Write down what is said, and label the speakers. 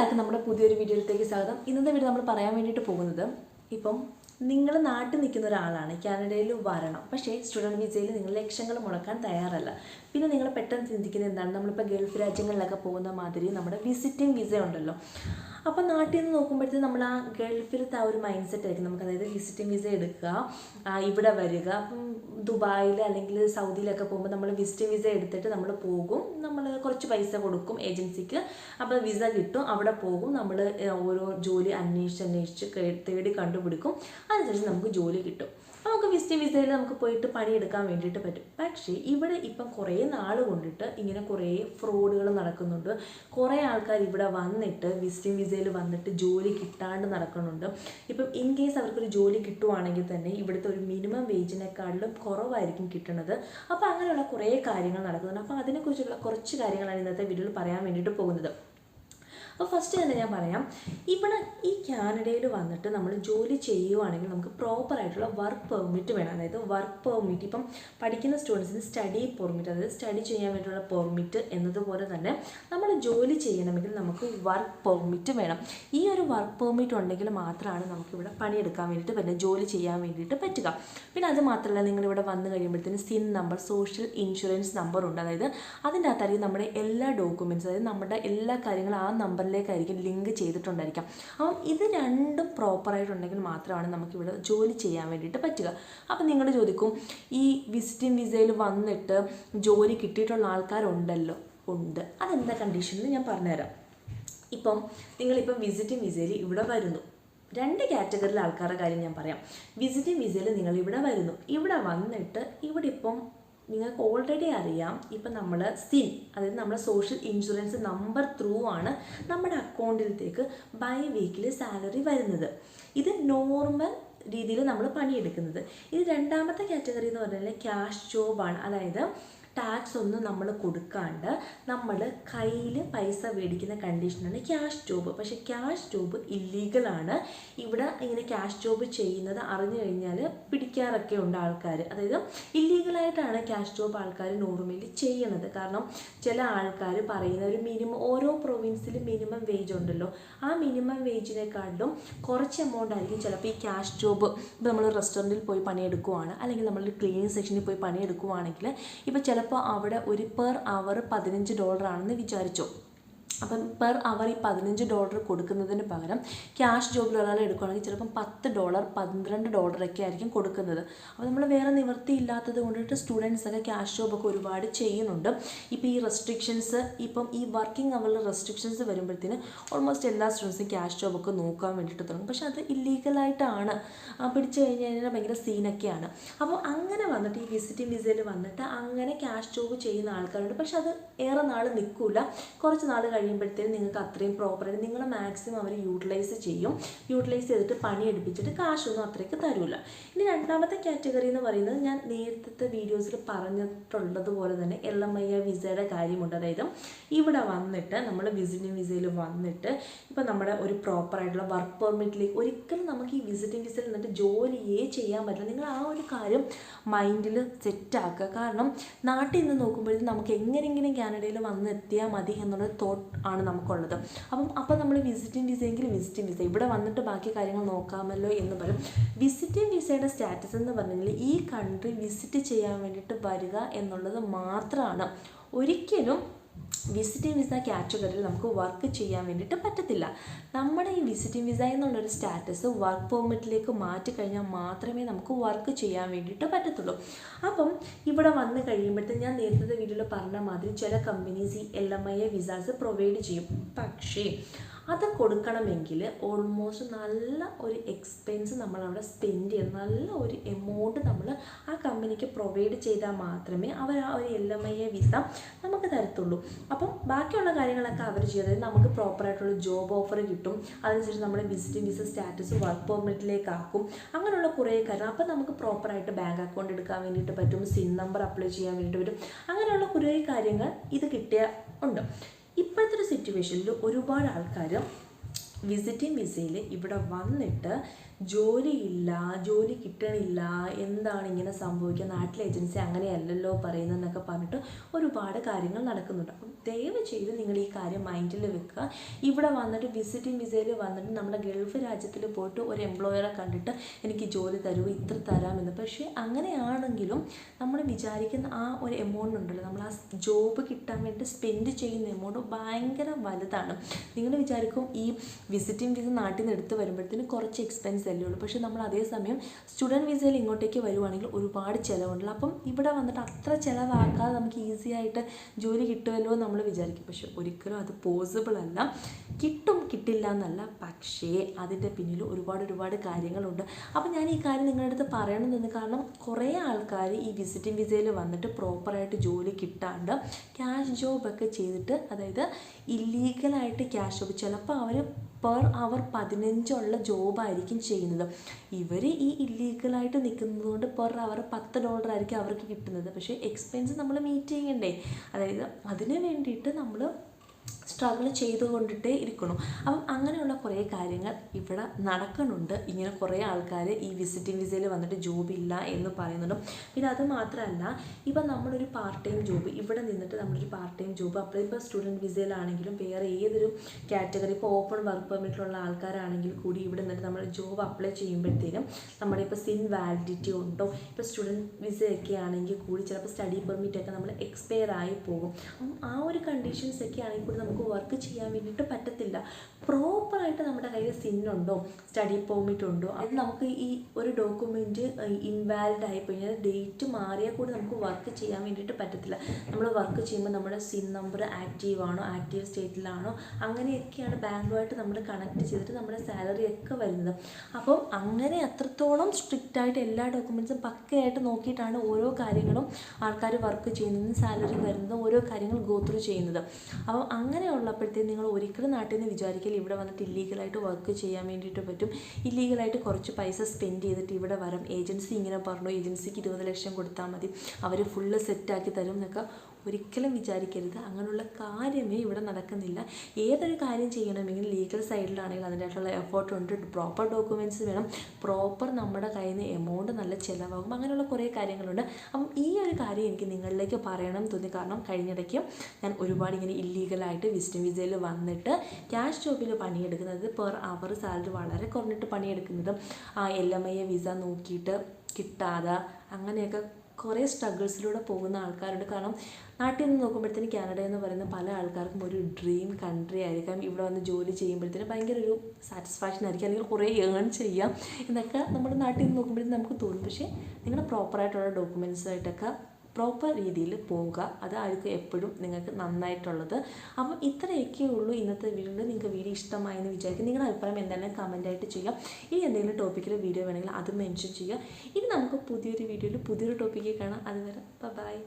Speaker 1: എല്ലാവർക്കും നമ്മുടെ പുതിയൊരു വീഡിയോയിലേക്ക് സ്വാഗതം. ഇന്നത്തെ വീഡിയോ നമ്മൾ പറയാൻ വേണ്ടിയിട്ട് പോകുന്നത് ഇപ്പം നിങ്ങൾ നാട്ടിൽ നിൽക്കുന്ന ഒരാളാണ്. കാനഡയിൽ വരണം. പക്ഷേ സ്റ്റുഡന്റ് വിസയിൽ നിങ്ങൾ ലക്ഷങ്ങൾ മുടക്കാൻ തയ്യാറല്ല. പിന്നെ നിങ്ങൾ പെട്ടെന്ന് ചിന്തിക്കുന്നത് എന്താണ്? നമ്മളിപ്പോൾ ഗൾഫ് രാജ്യങ്ങളിലൊക്കെ പോകുന്ന മാതിരി നമ്മുടെ വിസിറ്റിംഗ് വിസ ഉണ്ടല്ലോ. അപ്പോൾ നാട്ടിൽ നിന്ന് നോക്കുമ്പോഴത്തേക്ക് നമ്മൾ ആ ഗൾഫിലത്തെ ആ ഒരു മൈൻഡ് സെറ്റ് ആയിരിക്കും. നമുക്ക് അതായത് വിസിറ്റിംഗ് വിസ എടുക്കുക ഇവിടെ വരിക. അപ്പം ദുബായിൽ അല്ലെങ്കിൽ സൗദിയിലൊക്കെ പോകുമ്പോൾ നമ്മൾ വിസിറ്റിംഗ് വിസ എടുത്തിട്ട് നമ്മൾ പോകും. നമ്മൾ കുറച്ച് പൈസ കൊടുക്കും ഏജൻസിക്ക്. അപ്പോൾ വിസ കിട്ടും. അവിടെ പോകും. നമ്മൾ ഓരോ ജോലി അന്വേഷിച്ച് അന്വേഷിച്ച് തേടി കണ്ടുപിടിക്കും. അതിനനുസരിച്ച് നമുക്ക് ജോലി കിട്ടും. നമുക്ക് വിസിറ്റിംഗ് വിസയിൽ നമുക്ക് പോയിട്ട് പണിയെടുക്കാൻ വേണ്ടിയിട്ട് പറ്റും. പക്ഷേ ഇവിടെ ഇപ്പം കുറേ നാൾ കൊണ്ടിട്ട് ഇങ്ങനെ കുറേ ഫ്രോഡുകൾ നടക്കുന്നുണ്ട്. കുറേ ആൾക്കാർ ഇവിടെ വന്നിട്ട് വിസിറ്റിംഗ് വിസയിൽ വന്നിട്ട് ജോലി കിട്ടാണ്ട് നടക്കുന്നുണ്ട്. ഇപ്പം ഇൻ കേസ് അവർക്കൊരു ജോലി കിട്ടുവാണെങ്കിൽ തന്നെ ഇവിടുത്തെ ഒരു മിനിമം വേജിനെക്കാളിലും കുറവായിരിക്കും കിട്ടുന്നത് അപ്പോൾ അങ്ങനെയുള്ള കുറേ കാര്യങ്ങൾ നടക്കുന്നുണ്ട്. അപ്പോൾ അതിനെക്കുറിച്ചുള്ള കുറച്ച് കാര്യങ്ങളാണ് ഇന്നത്തെ വീഡിയോയിൽ പറയാൻ വേണ്ടിയിട്ട് പോകുന്നത്. അപ്പോൾ ഫസ്റ്റ് തന്നെ ഞാൻ പറയാം. ഇവിടെ ഈ കാനഡയിൽ വന്നിട്ട് നമ്മൾ ജോലി ചെയ്യുവാണെങ്കിൽ നമുക്ക് പ്രോപ്പർ ആയിട്ടുള്ള വർക്ക് പെർമിറ്റ് വേണം. അതായത് വർക്ക് പെർമിറ്റ് ഇപ്പം പഠിക്കുന്ന സ്റ്റുഡൻസിന് സ്റ്റഡി പെർമിറ്റ് അതായത് സ്റ്റഡി ചെയ്യാൻ വേണ്ടിയുള്ള പെർമിറ്റ് എന്നതുപോലെ തന്നെ നമ്മൾ ജോലി ചെയ്യണമെങ്കിൽ നമുക്ക് വർക്ക് പെർമിറ്റ് വേണം. ഈ ഒരു വർക്ക് പെർമിറ്റ് ഉണ്ടെങ്കിൽ മാത്രമാണ് നമുക്കിവിടെ പണിയെടുക്കാൻ വേണ്ടിയിട്ട് പറ്റുക ജോലി ചെയ്യാൻ വേണ്ടിയിട്ട് പറ്റുക. പിന്നെ അത് മാത്രമല്ല നിങ്ങളിവിടെ വന്നു കഴിയുമ്പോഴത്തേന് SIN number social insurance number ഉണ്ട്. അതായത് അതിന്റെ അകത്തായിരിക്കും നമ്മുടെ എല്ലാ ഡോക്യുമെന്റ്സ് അതായത് നമ്മുടെ എല്ലാ കാര്യങ്ങളും ആ നമ്പറിലേക്കായിരിക്കും ലിങ്ക് ചെയ്തിട്ടുണ്ടായിരിക്കാം. അപ്പം ഇത് രണ്ടും പ്രോപ്പറായിട്ടുണ്ടെങ്കിൽ മാത്രമാണ് നമുക്കിവിടെ ജോലി ചെയ്യാൻ വേണ്ടിയിട്ട് പറ്റുക. അപ്പം നിങ്ങൾ ചോദിക്കും ഈ വിസിറ്റിംഗ് വിസയിൽ വന്നിട്ട് ജോലി കിട്ടിയിട്ടുള്ള ആൾക്കാരുണ്ടല്ലോ? ഉണ്ട്. അതെന്താ കണ്ടീഷനിൽ ഞാൻ പറഞ്ഞുതരാം. ഇപ്പം നിങ്ങളിപ്പം വിസിറ്റിംഗ് വിസയിൽ ഇവിടെ വരുന്നു. രണ്ട് കാറ്റഗറിയിലെ ആൾക്കാരുടെ കാര്യം ഞാൻ പറയാം. വിസിറ്റിംഗ് വിസയിൽ നിങ്ങൾ ഇവിടെ വരുന്നു. ഇവിടെ വന്നിട്ട് ഇവിടെ ഇപ്പം നിങ്ങൾക്ക് ഓൾറെഡി അറിയാം. ഇപ്പം നമ്മൾ സിൻ അതായത് നമ്മുടെ സോഷ്യൽ ഇൻഷുറൻസ് നമ്പർ ത്രൂ ആണ് നമ്മുടെ അക്കൗണ്ടിലത്തേക്ക് ബൈ വീക്കിലി സാലറി വരുന്നത്. ഇത് നോർമൽ രീതിയിൽ നമ്മൾ പണിയെടുക്കുന്നത്. ഇത് രണ്ടാമത്തെ കാറ്റഗറി എന്ന് പറഞ്ഞാൽ ക്യാഷ് ജോബാണ് അതായത് ടാക്സ് ഒന്നും നമ്മൾ കൊടുക്കാണ്ട് നമ്മൾ കയ്യിൽ പൈസ മേടിക്കുന്ന കണ്ടീഷനാണ് ക്യാഷ് ജോബ് പക്ഷേ ക്യാഷ് ജോബ് ഇല്ലീഗലാണ് ഇവിടെ ഇങ്ങനെ ക്യാഷ് ജോബ് ചെയ്യുന്നത് അറിഞ്ഞു കഴിഞ്ഞാൽ പിടിക്കാറൊക്കെ ഉണ്ട് ആൾക്കാർ അതായത് ഇല്ലീഗലായിട്ടാണ് ക്യാഷ് ജോബ് ആൾക്കാർ നോർമലി ചെയ്യുന്നത് കാരണം ചില ആൾക്കാർ പറയുന്ന ഒരു മിനിമം ഓരോ പ്രൊവിൻസിൽ മിനിമം വേജ് ഉണ്ടല്ലോ. ആ മിനിമം വേജിനെക്കാളും കുറച്ച് എമൗണ്ട് ആയിരിക്കും ചിലപ്പോൾ ഈ ക്യാഷ് ജോബ് ഇപ്പോൾ നമ്മൾ റെസ്റ്റോറന്റിൽ പോയി പണിയെടുക്കുവാണ്. അല്ലെങ്കിൽ നമ്മൾ ക്ലീനിങ് സെക്ഷനിൽ പോയി പണിയെടുക്കുവാണെങ്കിൽ ഇപ്പോൾ ചിലപ്പോൾ അവിടെ ഒരു പെർ അവർ പതിനഞ്ച് ഡോളർ ആണെന്ന് വിചാരിച്ചോ. അപ്പം പെർ അവർ ഈ പതിനഞ്ച് ഡോളർ കൊടുക്കുന്നതിന് പകരം ക്യാഷ് ജോബിൽ ഒരാൾ എടുക്കുകയാണെങ്കിൽ ചിലപ്പം പത്ത് ഡോളർ പന്ത്രണ്ട് ഡോളറൊക്കെ ആയിരിക്കും കൊടുക്കുന്നത്. അപ്പോൾ നമ്മൾ വേറെ നിവൃത്തി ഇല്ലാത്തത് കൊണ്ടിട്ട് സ്റ്റുഡൻസൊക്കെ ക്യാഷ് ജോബൊക്കെ ഒരുപാട് ചെയ്യുന്നുണ്ട്. ഇപ്പോൾ ഈ റെസ്ട്രിക്ഷൻസ് ഇപ്പം ഈ വർക്കിംഗ് അവറിൽ റെസ്ട്രിക്ഷൻസ് വരുമ്പോഴത്തേന് ഓൾമോസ്റ്റ് എല്ലാ സ്റ്റുഡൻസും ക്യാഷ് ജോബൊക്കെ നോക്കാൻ വേണ്ടിയിട്ട് തുടങ്ങും. പക്ഷേ അത് ഇല്ലീഗലായിട്ടാണ് പിടിച്ചു കഴിഞ്ഞ് കഴിഞ്ഞാൽ ഭയങ്കര സീനൊക്കെയാണ് അപ്പോൾ അങ്ങനെ വന്നിട്ട് ഈ വിസിറ്റിംഗ് വിസയിൽ വന്നിട്ട് അങ്ങനെ ക്യാഷ് ജോബ് ചെയ്യുന്ന ആൾക്കാരുണ്ട്. പക്ഷെ അത് ഏറെ നാൾ നിൽക്കില്ല കുറച്ച് നാൾ കഴിയുമ്പോഴത്തേനും നിങ്ങൾക്ക് അത്രയും പ്രോപ്പറായിട്ട് നിങ്ങൾ മാക്സിമം അവർ യൂട്ടിലൈസ് ചെയ്യും. യൂട്ടിലൈസ് ചെയ്തിട്ട് പണി എടുപ്പിച്ചിട്ട് കാശൊന്നും അത്രയ്ക്ക് തരില്ല ഇനി രണ്ടാമത്തെ കാറ്റഗറി എന്ന് പറയുന്നത് ഞാൻ നേരത്തെ വീഡിയോസിൽ പറഞ്ഞിട്ടുള്ളതുപോലെ തന്നെ എൽ എം ഐ വിസയുടെ കാര്യമുണ്ട്. അതായത് ഇവിടെ വന്നിട്ട് നമ്മൾ വിസിറ്റിംഗ് വിസയിൽ വന്നിട്ട് ഇപ്പം നമ്മുടെ ഒരു പ്രോപ്പറായിട്ടുള്ള വർക്ക് പെർമിറ്റിലേക്ക് ഒരിക്കലും നമുക്ക് ഈ വിസിറ്റിംഗ് വിസയിൽ നിന്നിട്ട് ജോലിയേ ചെയ്യാൻ പറ്റില്ല. നിങ്ങൾ ആ ഒരു കാര്യം മൈൻഡിൽ സെറ്റാക്കുക കാരണം നാട്ടിൽ നിന്ന് നോക്കുമ്പോഴത്തേക്കും നമുക്ക് എങ്ങനെയെങ്കിലും കാനഡയിൽ വന്നെത്തിയാൽ മതി എന്നുള്ള തോട്ട് ആണ് നമുക്കുള്ളത്. അപ്പം അപ്പോൾ നമ്മൾ വിസിറ്റിംഗ് വിസ വിസയെങ്കിൽ വിസിറ്റിംഗ് വിസ ഇവിടെ വന്നിട്ട് ബാക്കി കാര്യങ്ങൾ നോക്കാമല്ലോ എന്ന് പറയും. വിസിറ്റിംഗ് വിസയുടെ സ്റ്റാറ്റസ് എന്ന് പറഞ്ഞെങ്കിൽ ഈ കൺട്രി വിസിറ്റ് ചെയ്യാൻ വേണ്ടിയിട്ട് വരിക എന്നുള്ളത് മാത്രമാണ്. ഒരിക്കലും വിസിറ്റിംഗ് വിസ കാറ്റഗറിയിൽ നമുക്ക് വർക്ക് ചെയ്യാൻ വേണ്ടിയിട്ട് പറ്റത്തില്ല. നമ്മുടെ ഈ വിസിറ്റിംഗ് വിസ എന്നുള്ളൊരു സ്റ്റാറ്റസ് വർക്ക് പെർമിറ്റിലേക്ക് മാറ്റി കഴിഞ്ഞാൽ മാത്രമേ നമുക്ക് വർക്ക് ചെയ്യാൻ വേണ്ടിയിട്ട് പറ്റത്തുള്ളൂ. അപ്പം ഇവിടെ വന്ന് കഴിയുമ്പോഴത്തേക്ക് ഞാൻ നേരത്തെ വീഡിയോയിൽ പറഞ്ഞ മാതിരി ചില കമ്പനീസ് ഈ L M I A visas provide ചെയ്യും. പക്ഷേ അത് കൊടുക്കണമെങ്കിൽ ഓൾമോസ്റ്റ് നല്ല ഒരു എക്സ്പെൻസ് നമ്മൾ അവിടെ സ്പെൻഡ് ചെയ്യണം നല്ല ഒരു എമൗണ്ട് നമ്മൾ ആ കമ്പനിക്ക് പ്രൊവൈഡ് ചെയ്താൽ മാത്രമേ അവർ ആ ഒരു L M I A visa നമുക്ക് തരത്തുള്ളൂ. അപ്പം ബാക്കിയുള്ള കാര്യങ്ങളൊക്കെ അവർ ചെയ്തത് നമുക്ക് പ്രോപ്പറായിട്ടുള്ള ജോബ് ഓഫർ കിട്ടും. അതനുസരിച്ച് നമ്മുടെ വിസിറ്റിംഗ് വിസ സ്റ്റാറ്റസ് വർക്ക് പെർമിറ്റിലേക്ക് ആക്കും അങ്ങനെയുള്ള കുറേ കാര്യങ്ങൾ. അപ്പം നമുക്ക് പ്രോപ്പറായിട്ട് ബാങ്ക് അക്കൗണ്ട് എടുക്കാൻ വേണ്ടിയിട്ട് പറ്റും. സിൻ നമ്പർ അപ്ലൈ ചെയ്യാൻ വേണ്ടിയിട്ട് പറ്റും. അങ്ങനെയുള്ള കുറേ കാര്യങ്ങൾ ഇത് കിട്ടിയ ഉണ്ട്. ഇപ്പോഴത്തെ ഒരു സിറ്റുവേഷനിൽ ഒരുപാട് ആൾക്കാർ വിസിറ്റിംഗ് വിസയിൽ ഇവിടെ വന്നിട്ട് ജോലിയില്ല ജോലി കിട്ടണില്ല എന്താണ് ഇങ്ങനെ സംഭവിക്കുക? നാട്ടിലെ ഏജൻസി അങ്ങനെയല്ലല്ലോ പറയുന്നതെന്നൊക്കെ പറഞ്ഞിട്ട് ഒരുപാട് കാര്യങ്ങൾ നടക്കുന്നുണ്ട്. അപ്പം ദയവ് ചെയ്ത് നിങ്ങൾ ഈ കാര്യം മൈൻഡിൽ വെക്കുക. ഇവിടെ വന്നിട്ട് വിസിറ്റിംഗ് വിസയിൽ വന്നിട്ട് നമ്മുടെ ഗൾഫ് രാജ്യത്തിൽ പോയിട്ട് ഒരു എംപ്ലോയറെ കണ്ടിട്ട് എനിക്ക് ജോലി തരൂ ഇത്ര തരാമെന്ന്. പക്ഷേ അങ്ങനെയാണെങ്കിലും നമ്മൾ വിചാരിക്കുന്ന ആ ഒരു എമൗണ്ട് ഉണ്ടല്ലോ നമ്മൾ ആ ജോബ് കിട്ടാൻ വേണ്ടി സ്പെൻഡ് ചെയ്യുന്ന എമൗണ്ട് ഭയങ്കര വലുതാണ്. നിങ്ങൾ വിചാരിക്കും ഈ വിസിറ്റിംഗ് വിസ നാട്ടിൽ നിന്ന് എടുത്ത് വരുമ്പോഴത്തേന് കുറച്ച് എക്സ്പെൻസ് അല്ലേ ഉള്ളൂ. പക്ഷേ നമ്മൾ അതേസമയം സ്റ്റുഡന്റ് വിസയിൽ ഇങ്ങോട്ടേക്ക് വരുവാണെങ്കിൽ ഒരുപാട് ചിലവുണ്ടല്ലോ. അപ്പം ഇവിടെ വന്നിട്ട് അത്ര ചിലവാക്കാതെ നമുക്ക് ഈസി ആയിട്ട് ജോലി കിട്ടുമല്ലോ നമ്മൾ വിചാരിക്കും. പക്ഷെ ഒരിക്കലും അത് പോസിബിൾ അല്ല. കിട്ടും കിട്ടില്ല എന്നല്ല പക്ഷേ അതിന്റെ പിന്നിൽ ഒരുപാട് ഒരുപാട് കാര്യങ്ങളുണ്ട്. അപ്പോൾ ഞാൻ ഈ കാര്യം നിങ്ങളുടെ അടുത്ത് പറയണമെന്ന് കാരണം കുറേ ആൾക്കാർ ഈ വിസിറ്റിംഗ് വിസയിൽ വന്നിട്ട് പ്രോപ്പറായിട്ട് ജോലി കിട്ടാണ്ട് ക്യാഷ് ജോബൊക്കെ ചെയ്തിട്ട് അതായത് ഇല്ലീഗലായിട്ട് ക്യാഷ് ജോബ് ചിലപ്പോൾ അവർ പെർ അവർ പതിനഞ്ചുള്ള ജോബായിരിക്കും ചെയ്യുന്നത്. ഇവർ ഈ ഇല്ലീഗലായിട്ട് നിൽക്കുന്നത് കൊണ്ട് പെർ അവർ പത്ത് ഡോളർ ആയിരിക്കും അവർക്ക് കിട്ടുന്നത്. പക്ഷേ എക്സ്പെൻസ് നമ്മൾ മീറ്റ് ചെയ്യണ്ടേ? അതായത് അതിന് വേണ്ടിയിട്ട് നമ്മൾ സ്ട്രഗിൾ ചെയ്തുകൊണ്ടിട്ടേ ഇരിക്കണം. അപ്പം അങ്ങനെയുള്ള കുറേ കാര്യങ്ങൾ ഇവിടെ നടക്കുന്നുണ്ട്. ഇങ്ങനെ കുറേ ആൾക്കാർ ഈ വിസിറ്റിംഗ് വിസയിൽ വന്നിട്ട് ജോബില്ല എന്ന് പറയുന്നുണ്ട്. പിന്നെ അത് മാത്രമല്ല ഇപ്പം നമ്മളൊരു പാർട്ട് ടൈം ജോബ് ഇവിടെ നിന്നിട്ട് നമ്മളൊരു പാർട്ട് ടൈം ജോബ് അപ്പോൾ ഇപ്പോൾ സ്റ്റുഡന്റ് വിസയിലാണെങ്കിലും വേറെ ഏതൊരു കാറ്റഗറി ഇപ്പോൾ ഓപ്പൺ വർക്ക് പെർമിറ്റിലുള്ള ആൾക്കാരാണെങ്കിൽ കൂടി ഇവിടെ നിന്നിട്ട് നമ്മൾ ജോബ് അപ്ലൈ ചെയ്യുമ്പോഴത്തേനും നമ്മുടെ ഇപ്പോൾ സിൻ വാലിഡിറ്റി ഉണ്ടോ? ഇപ്പോൾ സ്റ്റുഡന്റ് വിസയൊക്കെ ആണെങ്കിൽ കൂടി ചിലപ്പോൾ സ്റ്റഡി പെർമിറ്റൊക്കെ നമ്മൾ എക്സ്പയർ ആയി പോകും. ആ ഒരു കണ്ടീഷൻസൊക്കെ ആണെങ്കിൽ കൂടി നമുക്ക് വർക്ക് ചെയ്യാൻ വേണ്ടിയിട്ട് പറ്റത്തില്ല. പ്രോപ്പറായിട്ട് നമ്മുടെ കയ്യിൽ സിന്നുണ്ടോ സ്റ്റഡി പെർമിറ്റ് ഉണ്ടോ? അത് നമുക്ക് ഈ ഒരു ഡോക്യുമെന്റ് ഇൻവാലിഡ് ആയി കഴിഞ്ഞാൽ ഡേറ്റ് മാറിയാൽ കൂടി നമുക്ക് വർക്ക് ചെയ്യാൻ വേണ്ടിയിട്ട് പറ്റത്തില്ല. നമ്മൾ വർക്ക് ചെയ്യുമ്പോൾ നമ്മുടെ സിൻ നമ്പർ ആക്റ്റീവ് ആണോ? ആക്റ്റീവ് സ്റ്റേറ്റിലാണോ അങ്ങനെയൊക്കെയാണ് ബാങ്കുമായിട്ട് നമ്മൾ കണക്ട് ചെയ്തിട്ട് നമ്മുടെ സാലറി ഒക്കെ വരുന്നത്. അപ്പം അങ്ങനെ അത്രത്തോളം സ്ട്രിക്റ്റ് ആയിട്ട് എല്ലാ ഡോക്യുമെന്റ്സും പക്കയായിട്ട് നോക്കിയിട്ടാണ് ഓരോ കാര്യങ്ങളും ആൾക്കാർ വർക്ക് ചെയ്യുന്നതും സാലറി വരുന്നതും ഓരോ കാര്യങ്ങൾ ഗോ ത്രൂ ചെയ്യുന്നത്. അപ്പം അങ്ങനെയുള്ളപ്പോഴത്തേക്കും നിങ്ങൾ ഒരിക്കലും നാട്ടിൽ നിന്ന് വിചാരിക്കില്ല ഇവിടെ വന്നിട്ട് ഇല്ലീഗലായിട്ട് വർക്ക് ചെയ്യാൻ വേണ്ടിയിട്ട് പറ്റും. ഇല്ലീഗലായിട്ട് കുറച്ച് പൈസ സ്പെൻഡ് ചെയ്തിട്ട് ഇവിടെ വരാം. ഏജൻസി ഇങ്ങനെ പറഞ്ഞു ഏജൻസിക്ക് ഇരുപത് ലക്ഷം കൊടുത്താൽ മതി. അവർ ഫുള്ള് സെറ്റാക്കി തരും എന്നൊക്കെ ഒരിക്കലും വിചാരിക്കരുത്. അങ്ങനെയുള്ള കാര്യമേ ഇവിടെ നടക്കുന്നില്ല. ഏതൊരു കാര്യം ചെയ്യണമെങ്കിൽ ലീഗൽ സൈഡിലാണെങ്കിൽ അതിന്റെതായിട്ടുള്ള എഫേർട്ട് ഉണ്ട്. പ്രോപ്പർ ഡോക്യുമെന്റ്സ് വേണം. പ്രോപ്പർ നമ്മുടെ കയ്യിൽ നിന്ന് എമൗണ്ട് നല്ല ചിലവാകും. അങ്ങനെയുള്ള കുറേ കാര്യങ്ങളുണ്ട്. അപ്പം ഈ ഒരു കാര്യം എനിക്ക് നിങ്ങളിലേക്ക് പറയണം തോന്നി. കാരണം കഴിഞ്ഞിടയ്ക്ക് ഞാൻ ഒരുപാട് ഇങ്ങനെ ഇല്ലീഗലായിട്ട് വിസിറ്റിംഗ് വിസയിൽ വന്നിട്ട് ക്യാഷ് ജോബിൽ പണിയെടുക്കുന്നത് പെർ അവർ സാലറി വളരെ കുറഞ്ഞിട്ട് പണിയെടുക്കുന്നത്. L M I A visa നോക്കിയിട്ട് കിട്ടാതെ അങ്ങനെയൊക്കെ കുറേ സ്ട്രഗിൾസിലൂടെ പോകുന്ന ആൾക്കാരുണ്ട്. കാരണം നാട്ടിൽ നിന്ന് നോക്കുമ്പോഴത്തേന് കാനഡ എന്ന് പറയുന്ന പല ആൾക്കാർക്കും ഒരു ഡ്രീം കൺട്രി ആയിരിക്കാം. ഇവിടെ വന്ന് ജോലി ചെയ്യുമ്പോഴത്തേന് ഭയങ്കര ഒരു സാറ്റിസ്ഫാക്ഷൻ ആയിരിക്കും. അല്ലെങ്കിൽ കുറേ ഏൺ ചെയ്യാം. എന്നൊക്കെ നമ്മുടെ നാട്ടിൽ നിന്ന് നോക്കുമ്പോഴത്തേന് നമുക്ക് തോന്നും. പക്ഷേ നിങ്ങളുടെ പ്രോപ്പറായിട്ടുള്ള ഡോക്യുമെന്റ്സ് ആയിട്ടൊക്കെ പ്രോപ്പർ രീതിയിൽ പോവുക അതായിരിക്കും എപ്പോഴും നിങ്ങൾക്ക് നന്നായിട്ടുള്ളത്. അപ്പം ഇത്രയൊക്കെ ഉള്ളൂ ഇന്നത്തെ വീഡിയോ. നിങ്ങൾക്ക് വീഡിയോ ഇഷ്ടമായെന്ന് വിചാരിക്കും നിങ്ങളുടെ അഭിപ്രായം എന്തായാലും കമന്റായിട്ട് ചെയ്യുക ഇനി എന്തെങ്കിലും ടോപ്പിക്കിൽ വീഡിയോ വേണമെങ്കിൽ അത് മെൻഷൻ ചെയ്യുക. ഇനി നമുക്ക് പുതിയൊരു വീഡിയോയിൽ പുതിയൊരു ടോപ്പിക്കിൽ കാണാം. അതുവരെ ബൈ